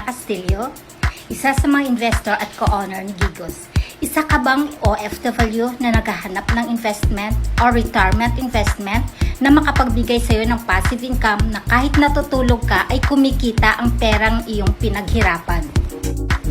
Castillo, isa sa mga investor at co-owner ni Gigos. Isa ka bang OFW na naghahanap ng investment or retirement investment na makapagbigay sa iyo ng passive income na kahit natutulog ka ay kumikita ang perang iyong pinaghirapan?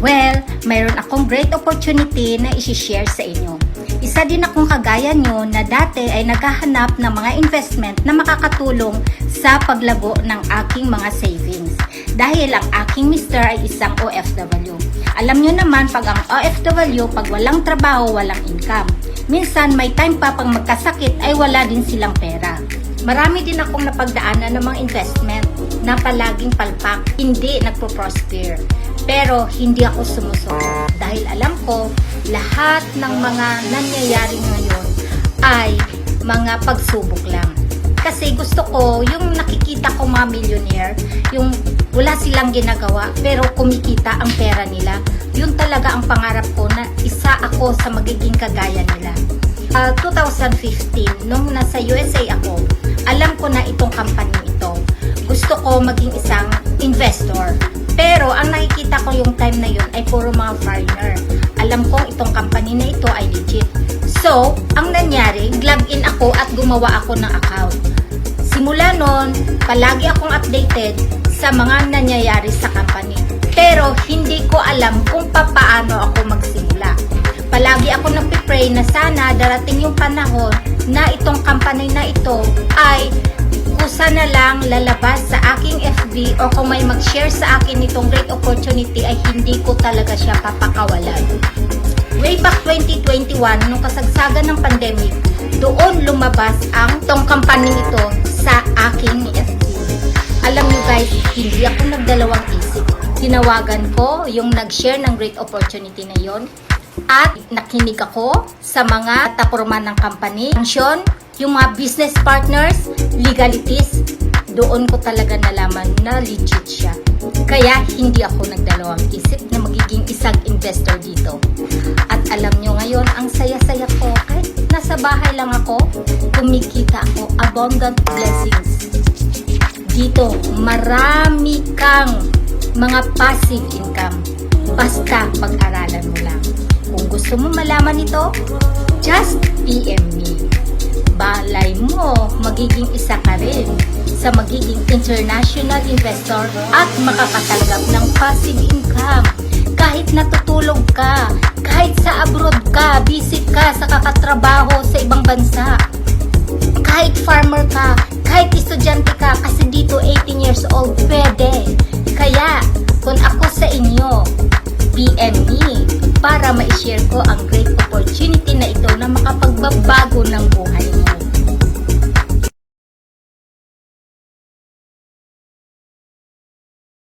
Well, mayroon akong great opportunity na isi-share sa inyo. Isa din akong kagaya nyo na dati ay naghahanap ng mga investment na makakatulong sa paglago ng aking mga savings. Dahil ang aking mister ay isang OFW. Alam nyo naman pag ang OFW, pag walang trabaho, walang income. Minsan may time pa pag magkasakit ay wala din silang pera. Marami din akong napagdaanan ng mga investment na palaging palpak, hindi nagpo-prosper. Pero hindi ako sumusuko dahil alam ko lahat ng mga nangyayari ngayon ay mga pagsubok lang. Kasi gusto ko, yung nakikita ko mga millionaire, yung wala silang ginagawa pero kumikita ang pera nila, yun talaga ang pangarap ko na isa ako sa magiging kagaya nila. Ah, 2015, nung nasa USA ako, alam ko na itong company ito. Gusto ko maging isang investor. Pero ang nakikita ko yung time na yun ay puro mga foreigner. Alam kong itong company na ito ay legit. So, ang nangyari, log in ako at gumawa ako ng account. Simula noon, palagi akong updated sa mga nangyayari sa company. Pero hindi ko alam kung papaano ako magsimula. Palagi ako nagpipray na sana darating yung panahon na itong company na ito ay kusa na lang lalabas sa aking FB o kung may mag-share sa akin itong great opportunity ay hindi ko talaga siya papakawalan. Way back 2021, nung kasagsagan ng pandemic, doon lumabas ang tong company ito sa hindi ako nagdalawang isip. Tinawagan ko yung nag-share ng great opportunity na yon at nakinig ako sa mga tapurman ng company, function, yung mga business partners, legalities, doon ko talaga nalaman na legit siya. Kaya hindi ako nagdalawang isip na magiging isang investor dito. At alam nyo ngayon, ang saya-saya ko. Kahit nasa bahay lang ako, kumikita ako. Abundant blessings. Dito, marami kang mga passive income. Basta pag-aralan mo lang. Kung gusto mo malaman ito, just PM me. Balay mo, magiging isa ka rin sa magiging international investor at makakatanggap ng passive income. Kahit natutulog ka, kahit sa abroad ka, busy ka sa kakatrabaho sa ibang bansa, kahit farmer ka, kahit estudyante ka, kasi dito 18 years old, pwede. Kaya, kung ako sa inyo, PM me para ma-share ko ang great opportunity na ito na makapagbabago ng buhay.